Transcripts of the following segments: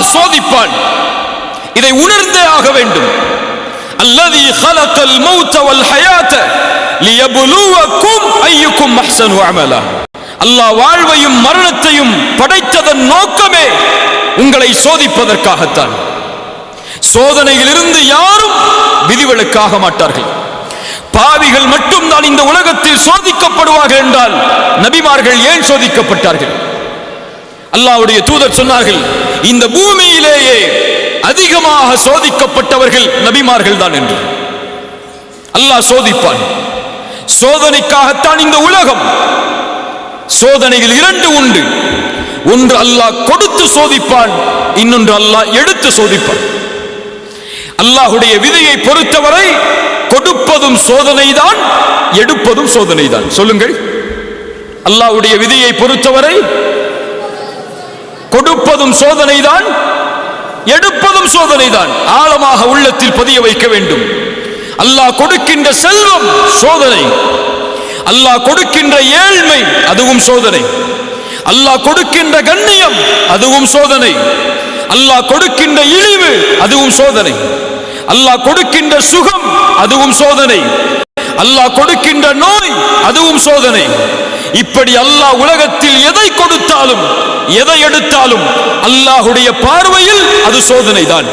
அல்லாஹ் சோதிப்பான். இதை உணர்ந்தே ஆக வேண்டும். அல்லது ஹலக்கல் மௌத்தவல் ஹயாத்த லியபுலுவக்கும் ஐயுக்கும் மஹ்சனு அமலா. அல்லாஹ் வாழ்வையும் மரணத்தையும் படைத்ததன் நோக்கமே உங்களை சோதிப்பதற்காகத்தான். சோதனையிலிருந்து யாரும் விதிவிலக்காக மாட்டார்கள். பாவிகள் மட்டும்தான் இந்த உலகத்தில் சோதிக்கப்படுவார்கள் என்றால் நபிமார்கள் ஏன் சோதிக்கப்பட்டார்கள்? அல்லாவுடைய தூதர் சொன்னார்கள் இந்த பூமியிலேயே அதிகமாக சோதிக்கப்பட்டவர்கள் நபிமார்கள் தான் என்று. அல்லாஹ் சோதிப்பான். சோதனைக்காகத்தான் இந்த உலகம். சோதனைகள் இரண்டு உண்டு. ஒன்று அல்லாஹ் கொடுத்து சோதிப்பான் இன்னொன்று அல்லாஹ் எடுத்து சோதிப்பான். அல்லாஹுடைய விதியை பொறுத்தவரை கொடுப்பதும் சோதனைதான் எடுப்பதும் சோதனைதான். சொல்லுங்கள். அல்லாஹ்வுடைய விதியை பொறுத்தவரை கொடுப்பதும் சோதனைதான் எடுப்பதும் சோதனைதான். ஆழமாக உள்ளத்தில் பதிய வைக்க வேண்டும். அல்லாஹ் கொடுக்கின்ற செல்வம் சோதனை. அல்லாஹ் கொடுக்கின்ற ஏழ்மை அதுவும் சோதனை. அல்லாஹ் கொடுக்கின்ற கண்ணியம் அதுவும் சோதனை. அல்லாஹ் கொடுக்கின்ற இழிவு அதுவும் சோதனை. அல்லாஹ் கொடுக்கின்ற சுகம் அதுவும் சோதனை. அல்லாஹ் கொடுக்கின்ற நோய் அதுவும் சோதனை. இப்படி அல்லாஹ் உலகத்தில் எதை கொடுத்தாலும் எதை எடுத்தாலும் அல்லாஹுடைய பார்வையில் அது சோதனை தான்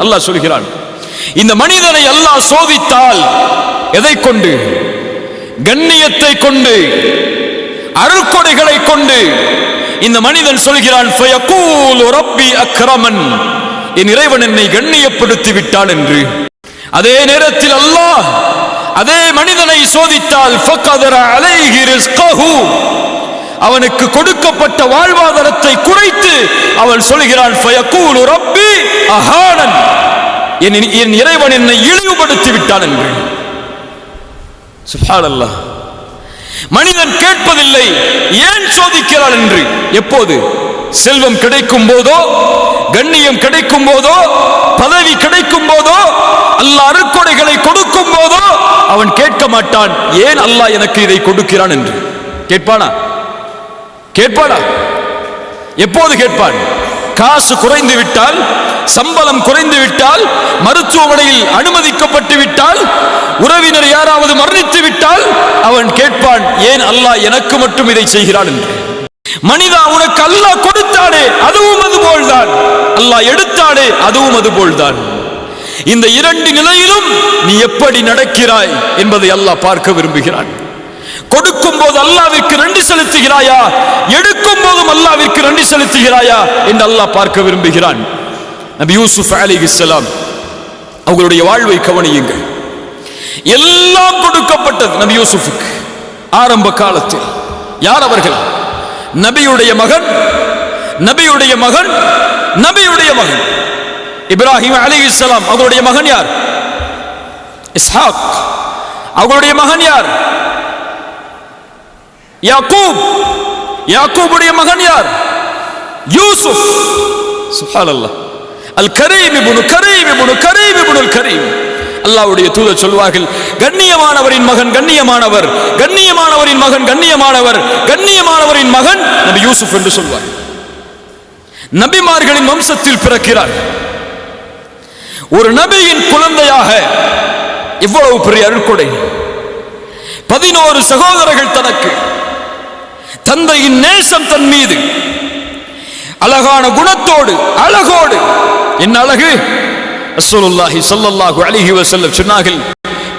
அல்லாஹ் சொல்கிறான் இந்த மனிதனை அல்லா சோதித்தால் எதை கொண்டு? கண்ணியத்தை கொண்டு அருள்கொடைகளை கொண்டு இந்த மனிதன் சொல்கிறான் அக்ரமன். என் இறைவன் என்னை கண்ணியப்படுத்தி விட்டான் என்று. அதே நேரத்தில் அல்லாஹ் அதே மனிதனை சோதித்தால் அவனுக்கு கொடுக்கப்பட்ட வாழ்வாதாரத்தை குறைத்து அவன் சொல்கிறான் அஹானன். என் இறைவன் என்னை இழிவுபடுத்தி விட்டான் என்று. சுபாலல்லா மனிதன் கேட்பதில்லை ஏன் சோதிக்கிறான் என்று. எப்போது? செல்வம் கிடைக்கும் போதோ கண்ணியம் கிடைக்கும் போதோ பதவி கிடைக்கும் போதோ அல்லாஹ் அருக்கொடைகளை கொடுக்கும் போதோ அவன் கேட்க மாட்டான் ஏன் அல்லாஹ் எனக்கு இதை கொடுக்கிறான்? என்று. கேட்பானா? கேட்பானா? எப்போது கேட்பான்? காசு குறைந்து விட்டால் சம்பளம் குறைந்து விட்டால் மருத்துவமனையில் அனுமதிக்கப்பட்டு விட்டால் உறவினர் யாராவது மரணித்து விட்டால் அவன் கேட்பான் ஏன் அல்லாஹ் எனக்கு மட்டும் இதை செய்கிறான்? என்று. மனிதா உனக்கு அல்லாஹ் கொடுத்தானே அதுவும் அது போல்தான் அல்லாஹ் எடுத்தானே அதுவும் அது போல்தான் இந்த இரண்டு நிலையிலும் நீ எப்படி நடக்கிறாய் என்பதை அல்லாஹ் பார்க்க விரும்புகிறான். கொடுக்கும் போது அல்லாவிற்கு நன்றி செலுத்துகிறாயா? எடுக்கும் போதும் அல்லாவிற்கு நன்றி செலுத்துகிறாயா என்று அல்லாஹ் பார்க்க விரும்புகிறான். நபி யூசுப் அலிஹிஸ்ஸலாம் அவங்களுடைய வாழ்வை கவனியுங்கள். எல்லாம் கொடுக்கப்பட்டது நபி யூசுஃபுக்கு. ஆரம்ப காலத்தில் யார் அவர்கள்? நபியுடைய மகன் நபியுடைய மகன் நபியுடைய மகன். இப்ராஹிம் அலிஹிஸ்ஸலாம் அவருடைய மகன் யார்? இஸ்ஹாக். அவருடைய மகன் யார்? யாக்கூப். யாக்கூபுடைய மகன் யார்? யூசுப். சுப்ஹானல்லாஹ் அல் கரீம் இப்னு கரீம் இப்னு கரீம் இப்னு அல் கரீம். அல்லாவுடைய தூதர் சொல்வார்கள் கண்ணியமானவரின் மகன் கண்ணியமானவர் கண்ணியமானவரின் மகன் கண்ணியமானவர் கண்ணியமானவரின் மகன் நபி யூசுப் என்று சொல்வார். நபிமார்களின் வம்சத்தில் பிறக்கிறார். ஒரு நபியின் குழந்தையாக இவ்வளவு பெரிய அருட்கொடை. பதினோரு சகோதரர்கள் தனக்கு. தந்தையின் நேசம் தன் மீது. அழகான குணத்தோடு அழகோடு. என்ன அழகு? ரசூலுல்லாஹி ஸல்லல்லாஹு அலைஹி வஸல்லம் சொன்னார்கள்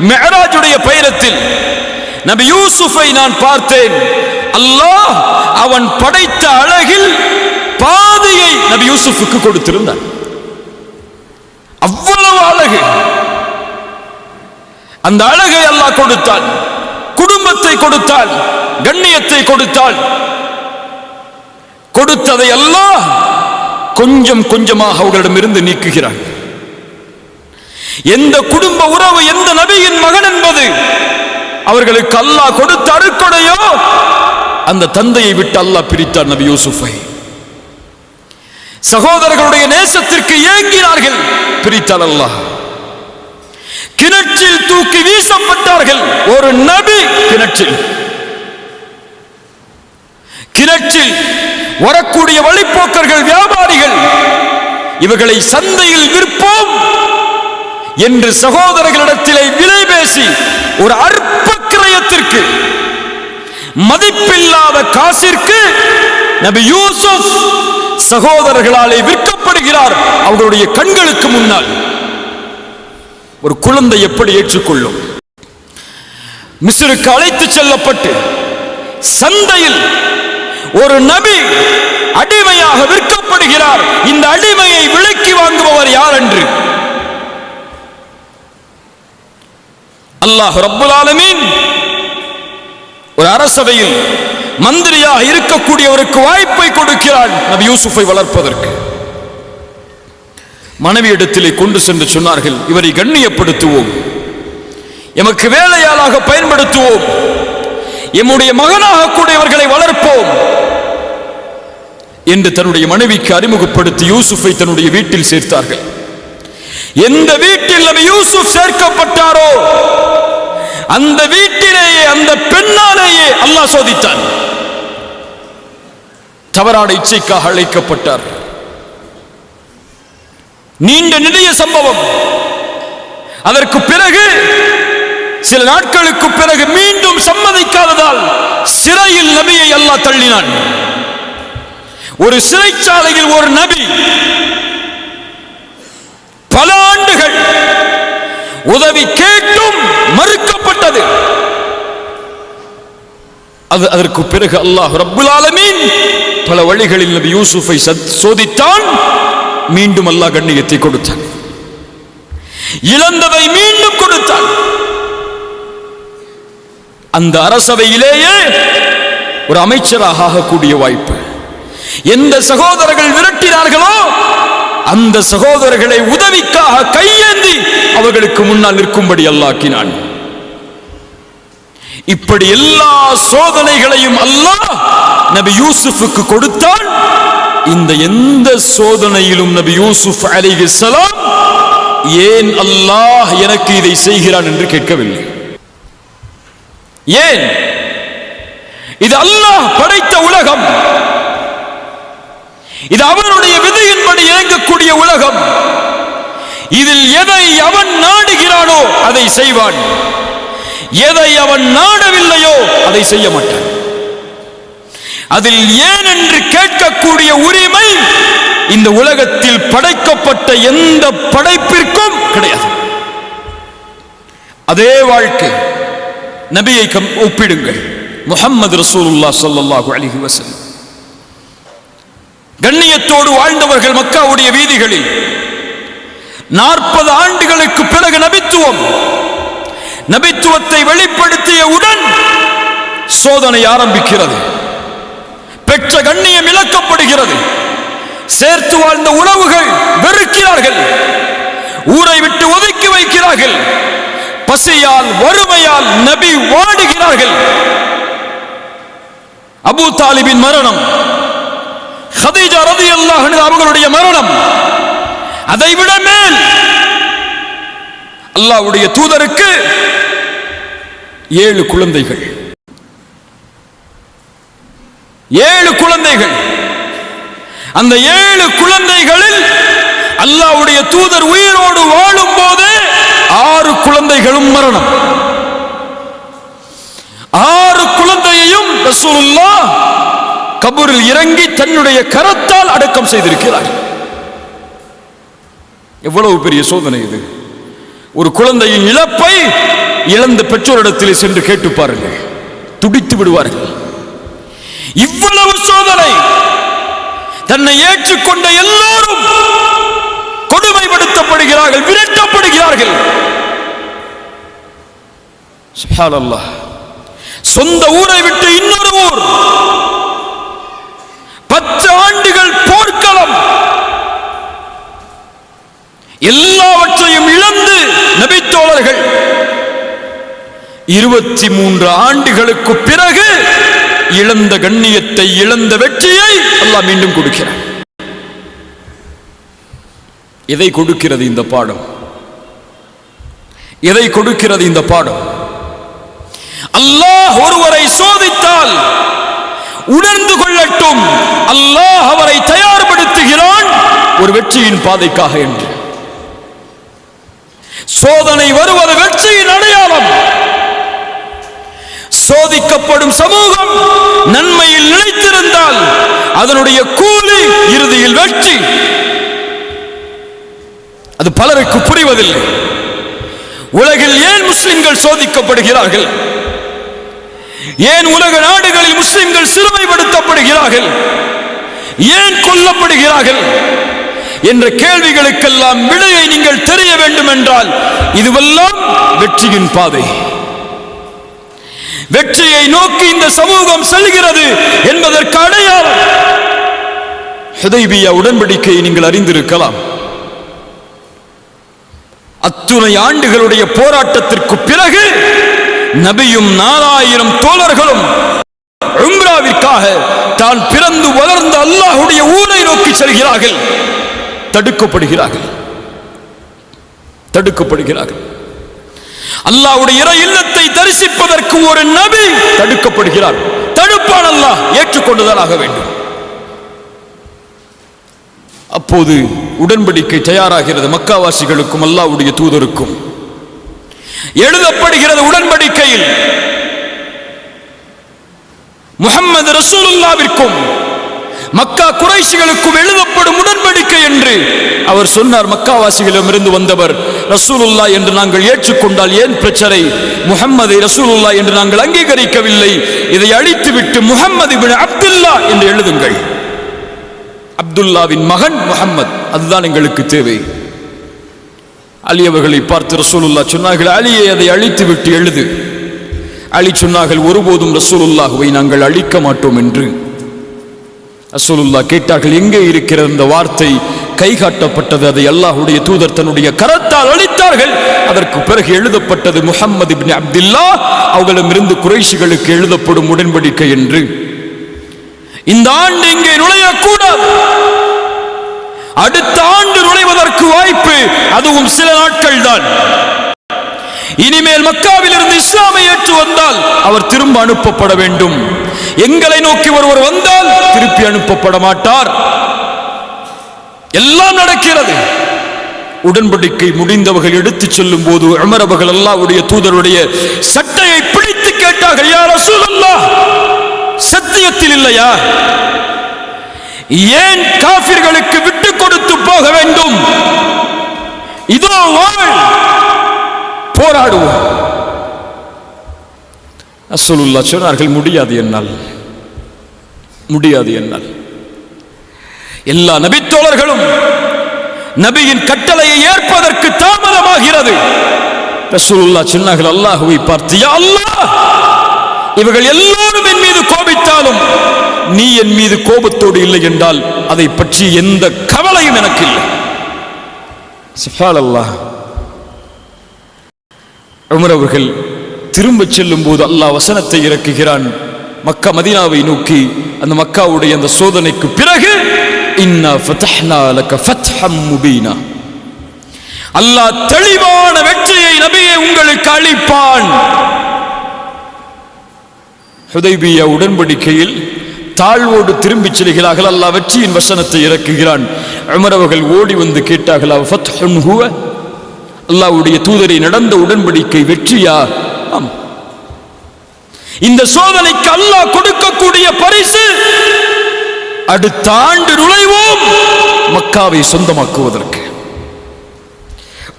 மிஅராஜுடைய பயணத்தில் நபி யூசுஃபை நான் பார்த்தேன். அல்லாஹ் அவன் படைத்த அழகில் பாதியை நபி யூசுஃபுக்கு கொடுத்திருந்தான். அவ்வளவு அழகு. அந்த அழகை அல்லாஹ் கொடுத்தான் குடும்பத்தை கொடுத்தால் கண்ணியத்தை கொடுத்தால் கொடுத்ததை அல்லாஹ் கொஞ்சம் கொஞ்சமாக அவர்களிடமிருந்து நீக்குகிறான். எந்த குடும்ப உறவு எந்த நபியின் மகன் என்பது அவர்களுக்கு அல்லாஹ் கொடுத்த அருக்கொடையோ அந்த தந்தையை விட்டு அல்லாஹ் பிரித்தார் நபி யூசுஃபை. சகோதரர்களுடைய நேசத்திற்கு ஏங்கினார்கள் பிரித்தார் அல்லாஹ். கிணற்றில் தூக்கி வீசப்பட்டார்கள் ஒரு நபி கிணற்றில். கிணற்றில் வரக்கூடிய வழிப்போக்கர்கள் வியாபாரிகள் இவர்களை சந்தையில் விற்போம் என்று சகோதரர்களிடத்திலே விலை பேசி ஒரு அற்ப கிரயத்திற்கு மதிப்பில்லாத காசிற்கு நபி யூசுப் சகோதரர்களாலே விற்கப்படுகிறார் அவர்களுடைய கண்களுக்கு முன்னால். ஒரு குழந்தை எப்படி ஏற்றுக்கொள்ளும்? மிஸ்ருக்கு அழைத்து செல்லப்பட்டு சந்தையில் ஒரு நபி அடிமையாக விற்கப்படுகிறார். இந்த அடிமையை விலக்கி வாங்குபவர் யார் என்று? அல்லாஹ் ரப்புல் ஆலமீன். ஒரு அரசவையில் மந்திரியாக இருக்கக்கூடியவருக்கு வாய்ப்பை கொடுக்கிறான் நபி யூசுஃபை வளர்ப்பதற்கு. மனைவியிடத்திலே கொண்டு சென்று சொன்னார்கள் இவரை கண்ணியப்படுத்துவோம். எமக்கு வேலையாளாக பயன்படுத்துவோம். எம்முடைய மகனாக கூட இவர்களை வளர்ப்போம். என்று தன்னுடைய மனைவிக்கு அறிமுகப்படுத்தி யூசுஃபை தன்னுடைய வீட்டில் சேர்த்தார்கள். எந்த வீட்டில் நபி யூசுப் சேர்க்கப்பட்டாரோ அந்த வீட்டிலேயே அந்த பெண்ணாலேயே அல்லாஹ் சோதித்தான். தவறான இச்சைக்காக அழைக்கப்பட்டார். நீண்ட நெடிய சம்பவம். அதற்கு பிறகு சில நாட்களுக்கு பிறகு மீண்டும் சம்மதிக்காததால் சிறையில் நபியை அல்லாஹ் தள்ளினான். ஒரு சிறைச்சாலையில் ஒரு நபி பல ஆண்டுகள் உதவி கேட்டும் மறுக்கப்பட்டது. அது அதற்கு பிறகு அல்லாஹ் ரப்புல் ஆலமீன் பல வழிகளில் நபி யூசுஃபை சத்- சோதித்தான் மீண்டும் அல்லாஹ் கண்ணியத்தை கொடுத்தான். இழந்ததை மீண்டும் கொடுத்தான். அந்த அரசவையிலேயே ஒரு அமைச்சராக ஆகக்கூடிய வாய்ப்பு. எந்த சகோதரர்கள் விரட்டினார்களோ அந்த சகோதரர்களை உதவிக்காக கையேந்தி அவர்களுக்கு முன்னால் நிற்கும்படி அல்லாக்கினான் இப்படி எல்லா சோதனைகளையும் அல்லாஹ் நபி யூசுஃபுக்கு கொடுத்தால் இந்த எந்த சோதனையிலும் நபி யூசுப் அலைஹிஸ்ஸலாம் ஏன் அல்லாஹ் எனக்கு இதை செய்கிறான் என்று கேட்கவில்லை. ஏன்? இது அல்லாஹ் படைத்த உலகம். இது அவனுடைய விதையின்படி இயங்கக்கூடிய உலகம். இதில் எதை அவன் நாடுகிறானோ அதை செய்வான். எதை அவன் நாடவில்லையோ அதை செய்ய மாட்டான். அதில் ஏன் என்று கேட்கக்கூடிய உரிமை இந்த உலகத்தில் படைக்கப்பட்ட எந்த படைப்பிற்கும் கிடையாது. அதே வாழ்க்கை நபியை ஒப்பிடுங்கள். முஹம்மது ரசூலுல்லாஹ் ஸல்லல்லாஹு அலிஹி வசல்லம் கண்ணியத்தோடு வாழ்ந்தவர்கள் மக்காவுடைய வீதிகளில். நாற்பது ஆண்டுகளுக்கு பிறகு நபித்துவம். நபித்துவத்தை வெளிப்படுத்தியவுடன் சோதனை ஆரம்பிக்கிறது. பெற்ற கண்ணியம் இழக்கப்படுகிறது. சேர்த்து வாழ்ந்த உறவுகள் வெறுக்கிறார்கள். ஊரை விட்டு ஒதுக்கி வைக்கிறார்கள். பசியால் வறுமையால் நபி வாடுகிறார்கள். அபூ தாலிபின் மரணம். ஹதீஜா ரதி அவர்களுடைய மரணம். அதைவிட மேல் அல்லாவுடைய தூதருக்கு ஏழு குழந்தைகள். ஏழு குழந்தைகள். அந்த ஏழு குழந்தைகளில் அல்லாவுடைய தூதர் உயிரோடு வாழும் போது ஆறு குழந்தைகளும் மரணம். ஆறு குழந்தையையும் ரசூலுல்லாஹ் கபூரில் இறங்கி தன்னுடைய கரத்தால் அடக்கம் செய்திருக்கிறார். எவ்வளவு பெரிய சோதனை இது. ஒரு குழந்தையின் இழப்பை இழந்த பெற்றோரிடத்தில் சென்று கேட்டு பாருங்கள். துடித்து விடுவார்கள். இவ்வளவு சோதனை. தன்னை ஏற்றுக்கொண்ட எல்லோரும் கொடுமைப்படுத்தப்படுகிறார்கள் விரட்டப்படுகிறார்கள். சொந்த ஊரை விட்டு இன்னொரு ஊர். பத்து ஆண்டுகள் போர்க்களம். எல்லாவற்றையும் இழந்து நபித்தோழர்கள் இருபத்தி மூன்று ஆண்டுகளுக்கு பிறகு இழந்த கண்ணியத்தை இழந்த வெற்றியை அல்லாஹ் மீண்டும் கொடுக்கிறார் எதை கொடுக்கிறது இந்த பாடம்? எதை கொடுக்கிறது இந்த பாடம்? அல்லாஹ் ஒருவரை சோதித்தால் உணர்ந்து கொள்ளட்டும். அல்லாஹ் அவரை தயார்படுத்துகிறான் ஒரு வெற்றியின் பாதைக்காக என்று. சோதனை வருவது வெற்றியின் அடையாளம். சோதிக்கப்படும் சமூகம் நன்மையில் நிலைத்திருந்தால் அதனுடைய கூலி இறுதியில் வெற்றி. அது பலருக்கு புரிவதில்லை. உலகில் ஏன் முஸ்லிம்கள் சோதிக்கப்படுகிறார்கள்? ஏன் உலக நாடுகளில் முஸ்லிம்கள் சிறுமைப்படுத்தப்படுகிறார்கள்? ஏன் கொல்லப்படுகிறார்கள்? என்ற கேள்விகளுக்கெல்லாம் விடையை நீங்கள் தெரிய வேண்டும் என்றால் இதுவெல்லாம் வெற்றியின் பாதை. வெற்றியை நோக்கி இந்த சமூகம் செல்கிறது என்பதற்கு அடையாளம் ஹுதைபியா உடன்படிக்கையை நீங்கள் அறிந்திருக்கலாம். அத்துணை ஆண்டுகளுடைய போராட்டத்திற்கு பிறகு நபியும் நாலாயிரம் தோழர்களும் உம்ராவிற்காக தான் பிறந்து வளர்ந்த அல்லாஹுடைய ஊரை நோக்கி செல்கிறார்கள். தடுக்கப்படுகிறார்கள். தடுக்கப்படுகிறார்கள். அல்லாவுடைய இறை இல்லத்தை தரிசிப்பதற்கு ஒரு நபி தடுக்கப்படுகிறார். தடுப்பான் அல்லாஹ் ஏற்றுக்கொண்டுதான் ஆக வேண்டும். அப்போது உடன்படிக்கை தயாராகிறது மக்காவாசிகளுக்கும் அல்லாவுடைய தூதருக்கும். எழுதப்படுகிறது உடன்படிக்கையில் முகம்மது ரசூலுல்லாவிற்கும். மக்கா குறைசிகளுக்கும் எழுதப்படும் உடன்படிக்கை என்று அவர் சொன்னார். மக்காவாசிகளிடமிருந்து வந்தவர் ரசூலுல்லா என்று நாங்கள் ஏற்றுக்கொண்டால் ஏன் பிரச்சனை? முகம்மதை ரசூலுல்லா என்று நாங்கள் அங்கீகரிக்கவில்லை. இதை அழித்துவிட்டு முகம்மது பின் அப்துல்லா என்று எழுதுங்கள். அப்துல்லாவின் மகன் முகம்மது அதுதான் எங்களுக்கு தேவை. அலி அவர்களை பார்த்து ரசூலுல்லா சொன்னார்கள் அலியை அதை அழித்து விட்டு எழுது. அழி சொன்னார்கள் ஒருபோதும் ரசூலுல்லாஹுவை நாங்கள் அழிக்க மாட்டோம் என்று. ரசூலுல்லா கேட்டார்கள் எங்கே இருக்கிற இந்த வார்த்தை? கை காட்டப்பட்டது அதை அல்லாஹுடைய தூதர் தன்னுடைய கரத்தால் அளித்தார்கள் அதற்கு பிறகு எழுதப்பட்டது முஹம்மது இப்னு அப்துல்லா. அவர்களிடமிருந்து குறைஷிகளுக்கு எழுதப்படும் உடன்படிக்கை என்று. இந்த ஆண்டு இங்கே நுழையக்கூடாது. அடுத்த ஆண்டு நுழைவதற்கு வாய்ப்பு அதுவும் சில நாட்கள் தான் இனிமேல் மக்காவில் இருந்து இஸ்லாமை ஏற்று வந்தால் அவர் திரும்ப அனுப்பப்பட வேண்டும். எங்களை நோக்கி ஒருவர் வந்தால் திருப்பி அனுப்பப்பட மாட்டார். எல்லாம் நடக்கிறது. உடன்படிக்கை முடிந்தவர்கள் எடுத்துச் செல்லும் போது அமரவர்கள் அல்லாவுடைய தூதருடைய சட்டையை பிடித்து கேட்டார்கள் யார் அசூலல்லா சத்தியத்தில் இல்லையா? ஏன் காபிர்களுக்கு விட்டு கொடுத்து போக வேண்டும்? இதோ வாழ் போராடுவோம். அசலுல்லா சொன்னார்கள் முடியாது என்னால். முடியாது என்னால். எல்லா நபித்தோழர்களும் நபியின் கட்டளையை ஏற்பதற்கு தாமதமாகிறது. ரசூலுல்லா சொன்னார்கள் அல்லாஹுவை பார்த்து அல்லாஹ் இவர்கள் எல்லோரும் என் மீது கோபித்தாலும் நீ என் மீது கோபத்தோடு இல்லை என்றால் அதை பற்றி எந்த கவலையும் எனக்கு இல்லை சிஃபால் அல்லாஹ் உமர் அவர்கள் திரும்பச் செல்லும் போது அல்லாஹ் வசனத்தை இறக்குகிறான். மக்கா மதீனாவை நோக்கி அந்த மக்காவுடைய அந்த சோதனைக்கு பிறகு முபீனா. அல்லாஹ் தெளிவான வெற்றியை நபியை உங்களுக்கு அளிப்பான். ஹுதைபியா உடன்படிக்கையில் தாழ்வோடு திரும்பிச் செல்கிறார்கள். அல்லாஹ் வெற்றியின் வசனத்தை இறக்குகிறான். அமரவர்கள் ஓடி வந்து கேட்டார்கள் அல்லாவுடைய தூதரை நடந்த உடன்படிக்கை வெற்றியா? ஆம். இந்த சோதனைக்கு அல்லாஹ் கொடுக்கக்கூடிய பரிசு அடுத்த ஆண்டு நுழைவோம் மக்காவை சொந்தமாக்குவதற்கு.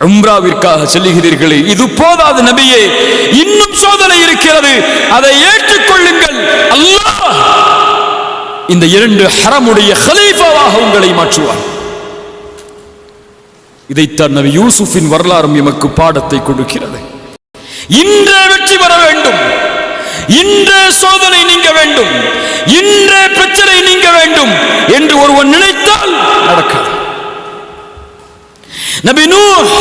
உம்ராவிற்காக செல்லுகிறீர்களே இது போதாது நபியே இன்னும் சோதனை இருக்கிறது அதை ஏற்றுக்கொள்ளுங்கள். அல்லாஹ் இந்த இரண்டு ஹரமுடைய ஹலீஃபாவாக உங்களை மாற்றுவார் இதைத்தான் நபி யூசுஃபின் வரலாறும் எமக்கு பாடத்தை கொடுக்கிறது. இன்றே வெற்றி பெற வேண்டும். இன்றே சோதனை நீங்க வேண்டும். இன்றே பிரச்சனை நீங்க வேண்டும் என்று ஒருவன் நினைத்தால் நடக்காது. நபி நூஹ்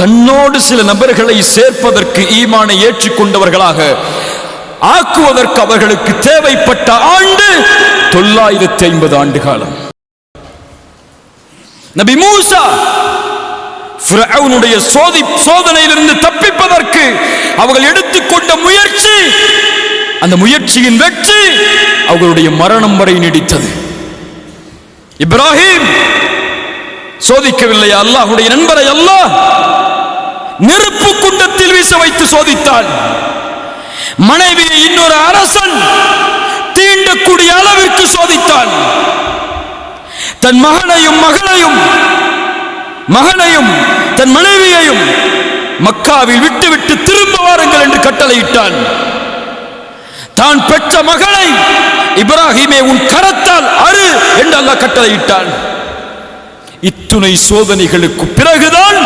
தன்னோடு சில நபர்களை சேர்ப்பதற்கு ஈமானை ஏற்றுக்கொண்டவர்களாக ஆக்குவதற்கு அவர்களுக்கு தேவைப்பட்ட ஆண்டு தொள்ளாயிரத்தி ஐம்பது ஆண்டு காலம். நபி மூசா ஃபிரௌனுடைய சோதி சோதனையிலிருந்து தப்பிப்பதற்கு அவர்கள் எடுத்துக்கொண்ட முயற்சி அந்த முயற்சியின் வெற்றி அவர்களுடைய மரணம் வரை நீடித்தது. இப்ராஹிம் சோதிக்கவில்லை அல்லாஹுடைய நண்பரை அல்லாஹ் நெருப்பு குண்டத்தில் வீச வைத்து சோதித்தான். மனைவியை இன்னொரு அரசன் தீண்டக்கூடிய அளவிற்கு சோதித்தான். தன் மகனையும் மகளையும் மகனையும் தன் மனைவியையும் மக்காவில் விட்டுவிட்டு திரும்ப வாருங்கள் என்று கட்டளையிட்டான். தான் பெற்ற மகளை இப்ராஹிமே உன் கரத்தால் அரு என்று அல்லாஹ் கட்டளையிட்டான். இத்துணை சோதனைகளுக்கு பிறகுதான்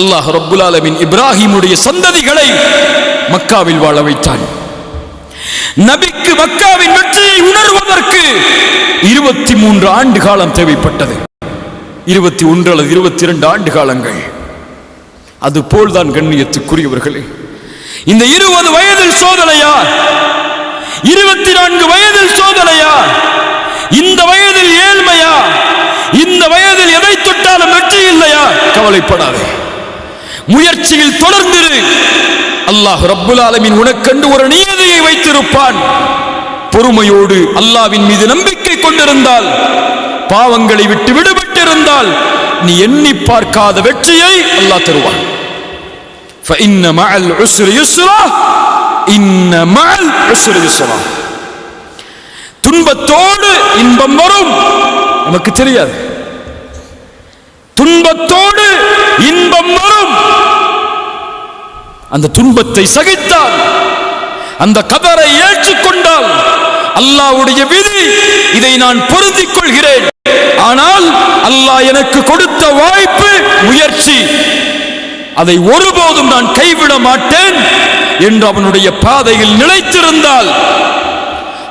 அல்லாஹ் ரபுல் ஆலமின் இப்ராஹிமுடைய சந்ததிகளை மக்காவில் வாழ வைத்தான். நபிக்கு மக்காவின் வெற்றியை உணர்வதற்கு இருபத்தி மூன்று ஆண்டு காலம் தேவைப்பட்டது. இருபத்தி ஒன்று அல்லது இருபத்தி இரண்டு ஆண்டு காலங்கள். அது போல்தான் கண்ணியத்துக்குரியவர்களே. இந்த இருபது வயதில் சோதனையா இருபத்தி நான்கு வயதில் சோதனையா இந்த வயதில் ஏழ்மையா இந்த வயதில் எதை தொட்டாலும் வெற்றி இல்லையா? கவலைப்படாதே. முயற்சியில் தொடர்ந்திரு அல்லாஹ் ரப்புல் ஆலமீன் உனக்கண்டு ஒரு நியதியை வைத்திருப்பான் பொறுமையோடு அல்லாவின் மீது நம்பிக்கை கொண்டிருந்தால் பாவங்களை விட்டு விடுபட்டிருந்தால் நீ எண்ணி பார்க்காத வெற்றியை அல்லாஹ் தருவான் فإن مع العسر يسرا إن مع العسر يسرا துன்பத்தோடு இன்பம் வரும் நமக்கு தெரியாது துன்பத்தோடு இன்பம் வரும் அந்த துன்பத்தை சகித்தால் அந்த கதரை ஏற்றுக்கொண்டால் அல்லாஹ்வுடைய விதி இதை நான் பொருந்திக் கொள்கிறேன். ஆனால் அல்லாஹ் எனக்கு கொடுத்த வாய்ப்பு முயற்சி. அதை ஒருபோதும் நான் கைவிட மாட்டேன் என்று அவனுடைய பாதையில் நிலைத்திருந்தால்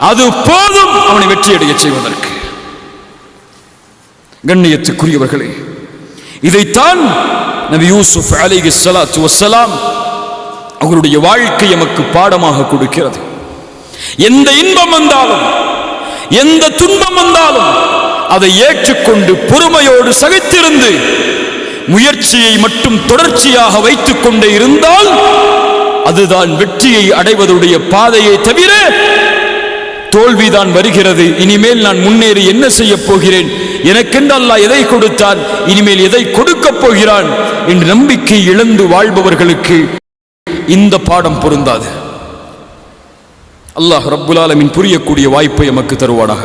அது போதும் அவனை வெற்றியடைய செய்வதற்கு. கண்ணியத்துக்குரியவர்களே இதைத்தான் நபி யூசுப் அலைஹி ஸலாத்து வஸ்ஸலாம் அவருடைய வாழ்க்கை எமக்கு பாடமாக கொடுக்கிறது. எந்த இன்பம் வந்தாலும் எந்த துன்பம் வந்தாலும் அதை ஏற்றுக்கொண்டு பொறுமையோடு சகித்திருந்து முயற்சியை மட்டும் தொடர்ச்சியாக வைத்துக் கொண்டே இருந்தால் அதுதான் வெற்றியை அடைவதுடைய பாதையை தவிர தோல்விதான் வருகிறது. இனிமேல் நான் முன்னேறி என்ன செய்ய போகிறேன்? எனக்கென்று அல்லாஹ் எதை கொடுத்தான்? இனிமேல் எதை கொடுக்கப் போகிறான்? என்று நம்பிக்கை இழந்து வாழ்பவர்களுக்கு இந்த பாடம் பொருந்தாது. அல்லாஹ் ரப்புல் ஆலமின் புரியக்கூடிய வாய்ப்பை எமக்கு தருவானாக.